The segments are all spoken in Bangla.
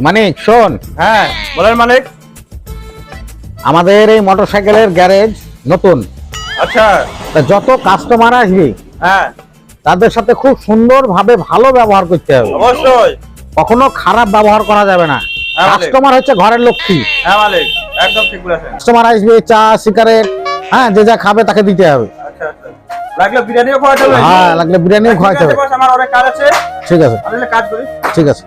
মানিক শোন হ্যাঁ। বলেন মালিক। আমাদের এই মোটরসাইকেলের গ্যারেজ নতুন। আচ্ছা। তা যত কাস্টমার আসবে হ্যাঁ। তাদের সাথে খুব সুন্দরভাবে ভালো ব্যবহার করতে হবে। অবশ্যই। কখনো খারাপ ব্যবহার করা যাবে না। হ্যাঁ, কাস্টমার হচ্ছে ঘরের লক্ষ্মী। হ্যাঁ মালিক। একদম ঠিক বলেছেন। কাস্টমার আসবে চা সিগারেট হ্যাঁ যে যা খাবে তাকে দিতে হবে। আচ্ছা আচ্ছা। লাগলে বিরিয়ানিও খাওয়াতে হবে। হ্যাঁ লাগলে বিরিয়ানিও ঠিক খাওয়াতে আছে হবে। আমার অনেক কাজ আছে। ঠিক আছে। আমি তাহলে কাজ করি। ঠিক আছে।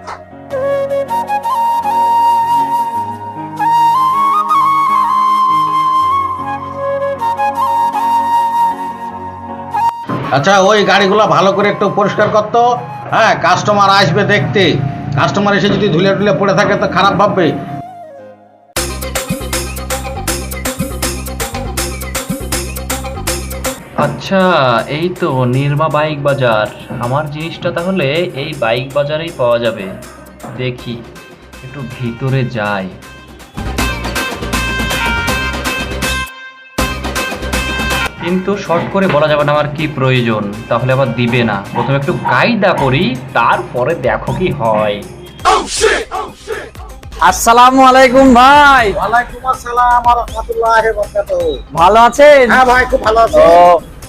আচ্ছা ওই গাড়িগুলো ভালো করে একটু পরিষ্কার করতো হ্যাঁ কাস্টমার আসবে দেখতে। কাস্টমার এসে যদি ধুলে টুলে পড়ে থাকে তো খারাপ ভাববে। আচ্ছা এই তো নির্মা বাইক বাজার। আমার জিনিসটা তাহলে এই বাইক বাজারেই পাওয়া যাবে। দেখি, একটু ভিতরে যাই। কিন্তু শর্ট করে বলা যাবে না আমার কি প্রয়োজন তাহলে আবার দিবে না। প্রথমে একটু কায়দা করি তারপরে দেখো কি হয়। আসসালামু আলাইকুম ভাই। ওয়ালাইকুম আসসালাম ওয়া রাহমাতুল্লাহি ওয়া বারাকাতুহু। ভালো আছেন? হ্যাঁ ভাই খুব ভালো আছি।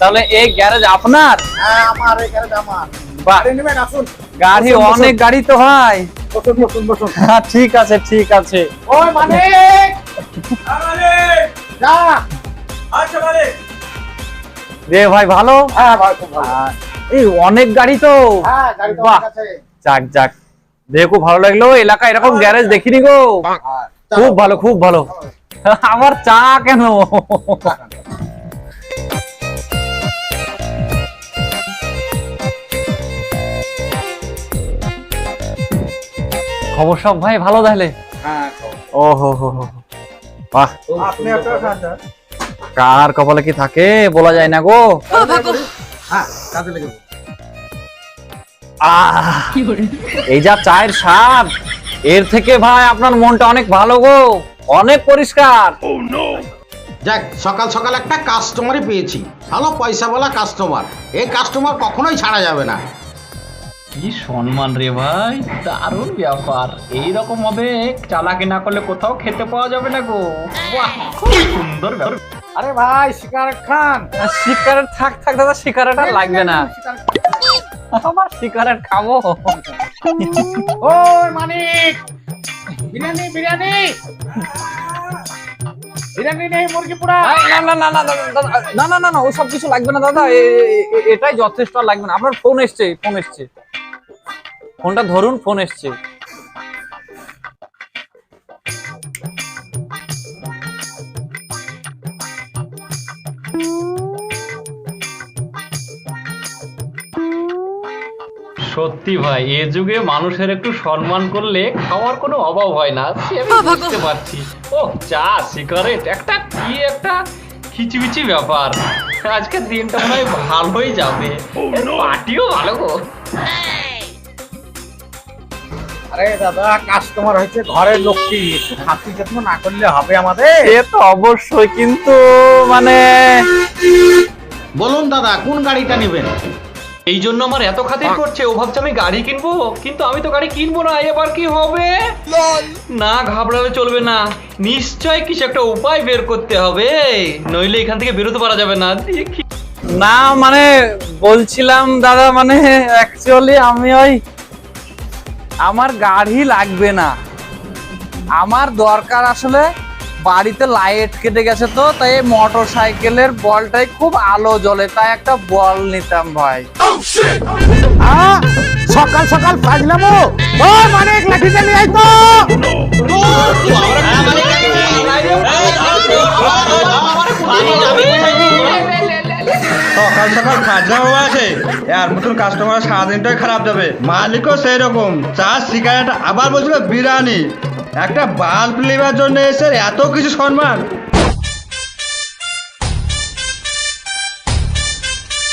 তাহলে এই গ্যারেজ আপনার? হ্যাঁ আমার এখানে আমার। গাড়ি নেবেন আসুন। গাড়ি। অনেক গাড়ি তো ভাই বসুন বসুন বসুন। হ্যাঁ ঠিক আছে ঠিক আছে। ওই হ্যাঁ মালিক! যা। রে ভাই ভালো? হ্যাঁ ভাই খুব ভালো। আহ, এই অনেক গাড়ি তো। হ্যাঁ যাক যাক। দেখে খুব ভালো লাগল। এলাকা এরকম গ্যারেজ দেখিনি গো। হ্যাঁ, খুব ভালো খুব ভালো। আমার চা কেন? খবর সব ভাই ভালো তাহলে? হ্যাঁ ও হো হো হো বাহ। আপনি খান কার কপালে কি থাকে বলা যায় না গো? এই যা চায়ের স্বাদ এর থেকে ভাই আপনার মনটা অনেক ভালো গো অনেক পরিষ্কার। যাক সকাল সকাল একটা কাস্টমারই পেয়েছি। ভালো পয়সা বলা কাস্টমার এই কাস্টমার কখনোই ছাড়া যাবে না। কি সম্মান রে ভাই দারুণ ব্যাপার। এই রকম হবে চালাকি না করলে কোথাও খেতে পাওয়া যাবে না গো। বাহ খুব সুন্দর ব্যাপার। আরে ভাই সিগারেট খান। সিগারেট থাক থাক দাদা সিগারেট আর লাগবে না। আমার সিগারেট খাব। ওই মানিক বিরিয়ানি বিরিয়ানি। বিরিয়ানি নেই মুরগি পোড়া না না না না না না না না ওসব কিছু লাগবে না দাদা। এটাই যথেষ্ট লাগবে না। আপনার ফোন এসছে ফোন এসছে। ফোনটা ধরুন ফোন এসছে। সত্যি ভাই এ যুগে মানুষের একটু সম্মান করলে খাওয়ার কোনো অভাব হয় না সে আমি বুঝতে পারছি। ও চা সিগারেট একটা কি একটা খিচিবিচি ব্যাপার। আজকের দিনটা মনে হয় ভালোই যাবে। পার্টিও ভালো গো। আরে দাদা কাস্টমার হয়েছে ঘরের লক্ষ্মী একটু খাতি যত্ন না করলে হবে আমাদের। এ তো অবশ্যই কিন্তু মানে বলুন দাদা কোন গাড়িটা নেবেন? এই জন্য আমার এত খাতির করছে। ও ভাবছে আমি গাড়ি কিনবো কিন্তু আমি তো গাড়ি কিনবো না এবার কি হবে? না ঘাবড়ালে চলবে না। নিশ্চয় কিছু একটা উপায় বের করতে হবে। নইলে এখান থেকে বেরোতে পারা যাবে না। না মানে বলছিলাম দাদা মানে অ্যাকচুয়ালি আমি ওই আমার গাড়ি লাগবে না। আমার দরকার আসলে বাড়িতে লাইট কেটে গেছে তো তাই মোটর সাইকেলের বলটাই খুব আলো জ্বলে তাই একটা বল নিতাম ভাই। সকাল সকাল ফাজলামো। ও আই তো। সকাল সকাল বাবা আছে। এর মতন কাস্টমার সারাদিনটাই খারাপ যাবে। মালিকও সেই রকম চা সিগারেট আবার বলছিল বিরিয়ানি। একটা বাল্ব নেবার জন্য এসে এত কিছু সম্মান।